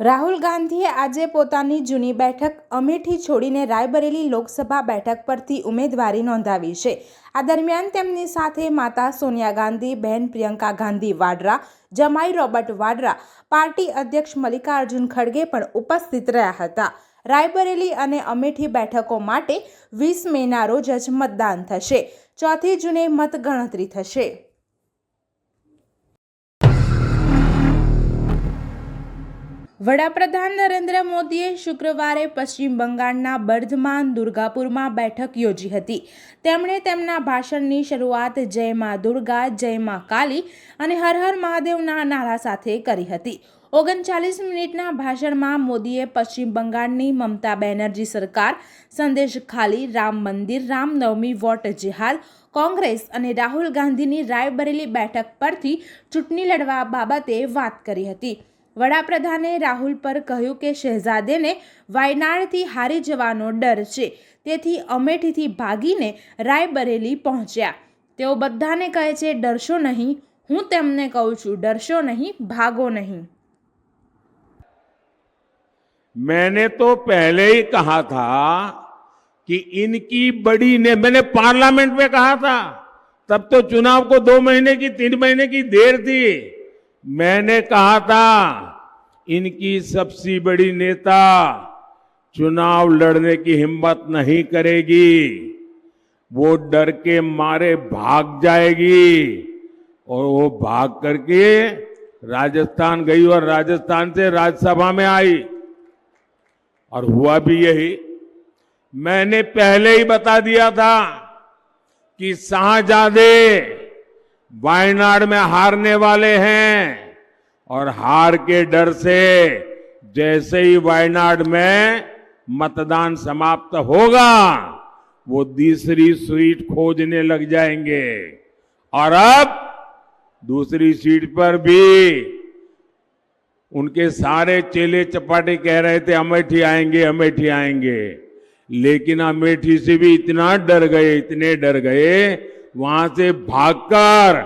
રાહુલ ગાંધીએ આજે પોતાની જૂની બેઠક અમેઠી છોડીને રાયબરેલી લોકસભા બેઠક પરથી ઉમેદવારી નોંધાવી છે. આ દરમિયાન તેમની સાથે માતા સોનિયા ગાંધી, બહેન પ્રિયંકા ગાંધી વાડરા, જમાઈ રોબર્ટ વાડરા, પાર્ટી અધ્યક્ષ મલ્લિકાર્જુન ખડગે પણ ઉપસ્થિત રહ્યા હતા. રાયબરેલી અને અમેઠી બેઠકો માટે વીસ મેના રોજ જ મતદાન થશે. ચોથી જૂને મતગણતરી થશે. વડાપ્રધાન નરેન્દ્ર મોદીએ શુક્રવારે પશ્ચિમ બંગાળના બર્ધમાન દુર્ગાપુરમાં બેઠક યોજી હતી. તેમણે તેમના ભાષણની શરૂઆત જય માં દુર્ગા, જય માં કાલી અને હર હર મહાદેવના નારા સાથે કરી હતી. ઓગણચાલીસ મિનિટના ભાષણમાં મોદીએ પશ્ચિમ બંગાળની મમતા બેનર્જી સરકાર, સંદેશ ખાલી, રામ મંદિર, રામનવમી વોટ જેહાદ, કોંગ્રેસ અને રાહુલ ગાંધીની રાયબરેલી બેઠક પરથી ચૂંટણી લડવા બાબતે વાત કરી હતી. વડાપ્રધાને રાહુલ પર કહ્યું કે શહેજાદેને વાયનાડથી હારી જવાનો ડર છે તેથી અમેઠીથી ભાગીને રાયબરેલી પહોંચ્યા તેઓ બધાને કહે છે ડરશો નહીં હું તેમને કહું છું ડરશો નહીં ભાગો નહીં मैंने तो पहले ही कहा था कि इनकी बड़ी ने मैंने पार्लियामेंट में कहा था तब तो चुनाव को दो महीने की तीन महीने की देर थी मैंने कहा था, इनकी सबसे बड़ी नेता चुनाव लड़ने की हिम्मत नहीं करेगी। वो डर के मारे भाग जाएगी और वो भाग करके राजस्थान गई और राजस्थान से राज्यसभा में आई। और हुआ भी यही। मैंने पहले ही बता दिया था कि शाहजादे वायनाड में हारने वाले हैं। और हार के डर से जैसे ही वायनाड में मतदान समाप्त होगा, वो दूसरी सीट खोजने लग जाएँगे। और अब दूसरी सीट पर भी उनके सारे चेले चपाटे कह रहे थे, अमेठी आएँगे अमेठी आएँगे। लेकिन अमेठी से भी इतना डर गए, इतने डर गए वहाँ से भागकर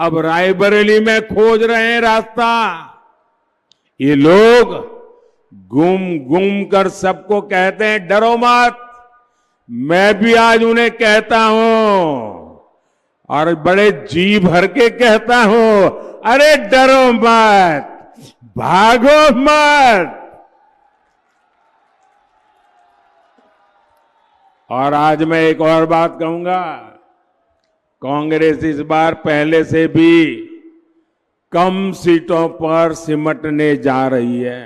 अब रायबरेली में खोज रहे हैं रास्ता। ये लोग गुम गुम कर सबको कहते हैं, डरो मत, मैं भी आज उन्हें कहता हूँ और बड़े जी भर के कहता हूँ, अरे डरो मत, भागो मत। और आज मैं एक और बात कहूँगा। कांग्रेस इस बार पहले से भी कम सीटों पर सिमटने जा रही है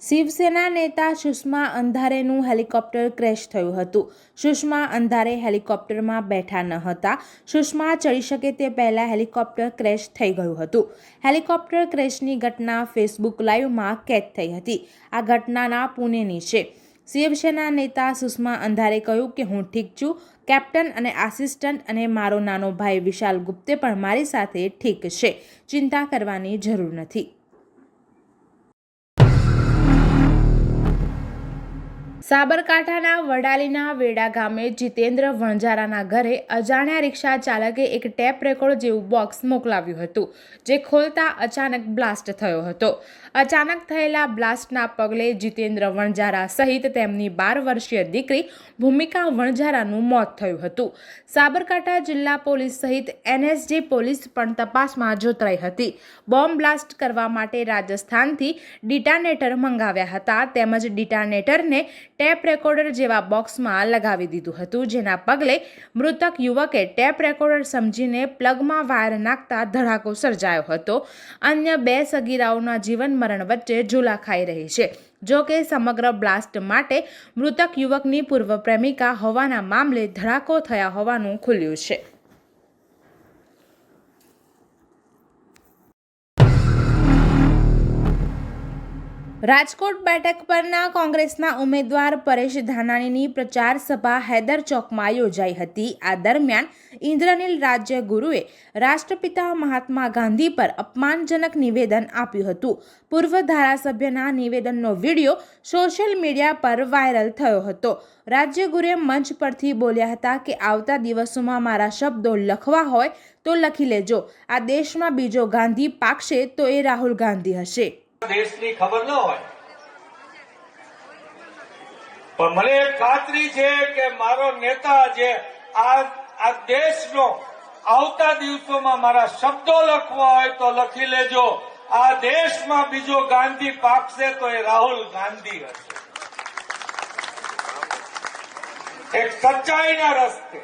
શિવસેના નેતા સુષ્મા અંધારેનું હેલિકોપ્ટર ક્રેશ થયું હતું સુષ્મા અંધારે હેલિકોપ્ટરમાં બેઠા ન હતા સુષ્મા ચડી શકે તે પહેલાં હેલિકોપ્ટર ક્રેશ થઈ ગયું હતું હેલિકોપ્ટર ક્રેશની ઘટના ફેસબુક લાઈવમાં કેદ થઈ હતી આ ઘટનાના પુણેની છે શિવસેના નેતા સુષ્મા અંધારે કહ્યું કે હું ઠીક છું. કેપ્ટન અને આસિસ્ટન્ટ અને મારો નાનો ભાઈ વિશાલ ગુપ્તે પણ મારી સાથે ઠીક છે. ચિંતા કરવાની જરૂર નથી. સાબરકાંઠાના વડાલીના વેડા ગામે જીતેન્દ્ર વણજારાના ઘરે અજાણ્યા રિક્ષા ચાલકે એક ટેપ રેકોર્ડ જેવું બોક્સ મોકલાવ્યું હતું, જે ખોલતા અચાનક બ્લાસ્ટ થયો હતો. અચાનક થયેલા બ્લાસ્ટના પગલે જીતેન્દ્ર વણઝારા સહિત તેમની બાર વર્ષીય દીકરી ભૂમિકા વણઝારાનું મોત થયું હતું. સાબરકાંઠા જિલ્લા પોલીસ સહિત એનએસજી પોલીસ પણ તપાસમાં જોતરાઈ હતી. બોમ્બ બ્લાસ્ટ કરવા માટે રાજસ્થાનથી ડિટાનેટર મંગાવ્યા હતા. તેમજ ડિટાનેટરને ટેપ રેકોર્ડર જેવા બોક્સમાં લગાવી દીધું હતું, જેના પગલે મૃતક યુવકે ટેપ રેકોર્ડર સમજીને પ્લગમાં વાયર નાખતા ધડાકો સર્જાયો હતો. અન્ય બે સગીરાઓના જીવન મરણ વચ્ચે ઝૂલા ખાઈ રહી છે. જો કે સમગ્ર બ્લાસ્ટ માટે મૃતક યુવકની પૂર્વ પ્રેમિકા હોવાના મામલે ધડાકો થયા હોવાનું ખુલ્યું છે. રાજકોટ બેઠક પરના કોંગ્રેસના ઉમેદવાર પરેશ ધાનાણીની પ્રચાર સભા હૈદર ચોકમાં યોજાઈ હતી. આ દરમિયાન ઇન્દ્રનીલ રાજ્યગુરુએ રાષ્ટ્રપિતા મહાત્મા ગાંધી પર અપમાનજનક નિવેદન આપ્યું હતું. પૂર્વ ધારાસભ્યના નિવેદનનો વીડિયો સોશિયલ મીડિયા પર વાયરલ થયો હતો. રાજ્યગુરુએ મંચ પરથી બોલ્યા હતા કે, આવતા દિવસોમાં મારા શબ્દો લખવા હોય તો લખી લેજો. આ દેશમાં બીજો ગાંધી પાકશે તો એ રાહુલ ગાંધી હશે. દેશની ખબર ન હોય. પણ મને ખાતરી છે કે મારો નેતા જે આ દેશનો આવતા દિવસોમાં મારા શબ્દો લખવા હોય તો લખી લેજો. આ દેશમાં બીજો ગાંધી પાકશે તો એ રાહુલ ગાંધી હશે. એક સચ્ચાઈના રસ્તે.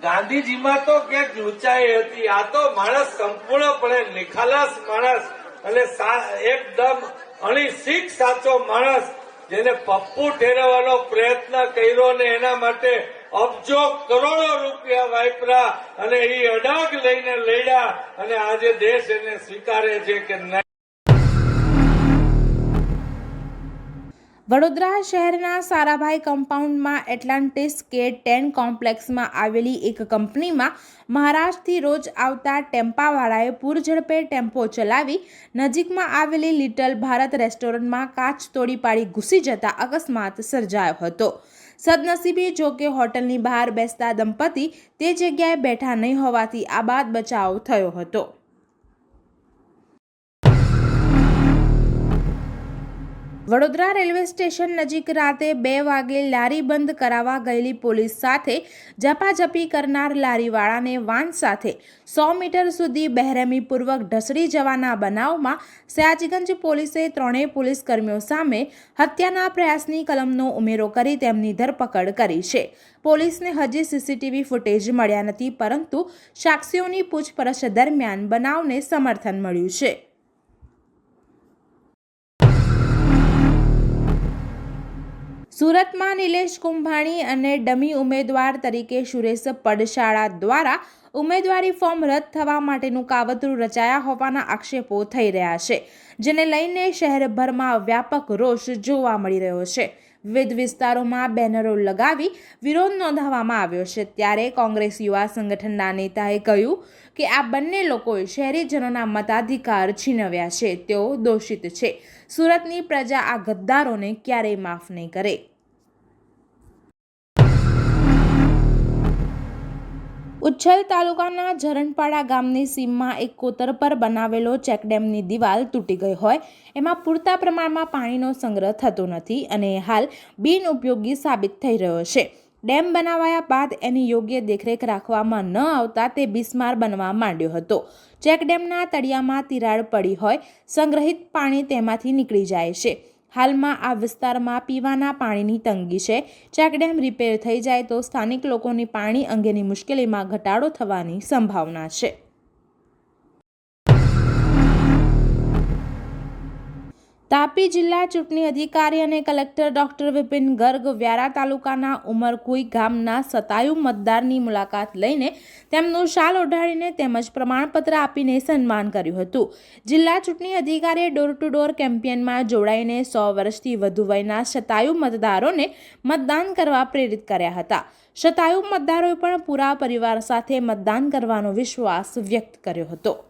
ગાંધીજીમાં તો ક્યાંક ઊંચાઈ હતી. આ તો માણસ સંપૂર્ણપણે નિખાલસ માણસ. અને એકદમ અણી શીખ સાચો માણસ જેને પપ્પુ ઠેરવવાનો પ્રયત્ન કર્યો ને એના માટે અબજો કરોડો રૂપિયા વાપરા અને એ અડાગ લઈને લડ્યા. અને આજે દેશ એને સ્વીકારે છે કે વડોદરા શહેરના સારાભાઈ કમ્પાઉન્ડમાં એટલાન્ટિસ કે ટેન કોમ્પ્લેક્સમાં આવેલી એક કંપનીમાં મહારાષ્ટ્રથી રોજ આવતા ટેમ્પાવાળાએ પૂરઝડપે ટેમ્પો ચલાવી નજીકમાં આવેલી લિટલ ભારત રેસ્ટોરન્ટમાં કાચ તોડી પાડી ઘૂસી જતા અકસ્માત સર્જાયો હતો. સદનસીબે જો કે હોટલની બહાર બેસતા દંપતી તે જગ્યાએ બેઠા નહીં હોવાથી આ બાદ બચાવ થયો હતો. વડોદરા રેલવે સ્ટેશન નજીક રાતે બે વાગે લારી બંધ કરાવવા ગયેલી પોલીસ સાથે ઝપાઝપી કરનાર લારીવાળાને વાન સાથે સો મીટર સુધી બહેરમીપૂર્વક ઢસડી જવાના બનાવમાં સયાજગંજ પોલીસે ત્રણેય પોલીસ કર્મીઓ સામે હત્યાના પ્રયાસની કલમનો ઉમેરો કરી તેમની ધરપકડ કરી છે. પોલીસને હજી સીસીટીવી ફૂટેજ મળ્યા નથી, પરંતુ સાક્ષીઓની પૂછપરછ દરમિયાન બનાવને સમર્થન મળ્યું છે. સુરતમાં નિલેશ કુંભાણી અને ડમી ઉમેદવાર તરીકે સુરેશ પડશાળા દ્વારા ઉમેદવારી ફોર્મ રદ થવા માટેનું કાવતરું રચાયા હોવાના આક્ષેપો થઈ રહ્યા છે, જેને લઈને શહેરભરમાં વ્યાપક રોષ જોવા મળી રહ્યો છે. વિવિધ વિસ્તારોમાં બેનરો લગાવી વિરોધ નોંધાવવામાં આવ્યો છે. ત્યારે કોંગ્રેસ યુવા સંગઠનના નેતાએ કહ્યું કે આ બંને લોકોએ શહેરીજનોના મતાધિકાર છીનવ્યા છે. તેઓ દોષિત છે. સુરતની પ્રજા આ ગદ્દારોને ક્યારેય માફ નહીં કરે. ઉચ્છલ તાલુકાના ઝરણપાડા ગામની સીમમાં એક કોતર પર બનાવેલો ચેકડેમની દિવાલ તૂટી ગઈ હોય. એમાં પૂરતા પ્રમાણમાં પાણીનો સંગ્રહ થતો નથી અને હાલ બિનઉપયોગી સાબિત થઈ રહ્યો છે. ડેમ બનાવાયા બાદ એની યોગ્ય દેખરેખ રાખવામાં ન આવતા તે બિસ્માર બનવા માંડ્યો હતો. ચેકડેમના તળિયામાં તિરાડ પડી હોય, સંગ્રહિત પાણી તેમાંથી નીકળી જાય છે. હાલમાં આ વિસ્તારમાં પીવાના પાણીની તંગી છે. ચેકડેમ રિપેર થઈ જાય તો સ્થાનિક લોકોની પાણી અંગેની મુશ્કેલીમાં ઘટાડો થવાની સંભાવના છે. તાપી જિલ્લા ચૂંટણી અધિકારી અને કલેક્ટર ડોક્ટર વિપિન ગર્ગ વ્યારા તાલુકાના ઉમરકુઈ ગામના સતાયુ મતદારની મુલાકાત લઈને તેમનું શાલ ઓઢાડીને તેમજ પ્રમાણપત્ર આપીને સન્માન કર્યું હતું. જિલ્લા ચૂંટણી અધિકારીએ ડોર ટુ ડોર કેમ્પેનમાં જોડાઈને સો વર્ષથી વધુ વયના શતાયુ મતદારોને મતદાન કરવા પ્રેરિત કર્યા હતા. શતાયુ મતદારોએ પણ પૂરા પરિવાર સાથે મતદાન કરવાનો વિશ્વાસ વ્યક્ત કર્યો હતો.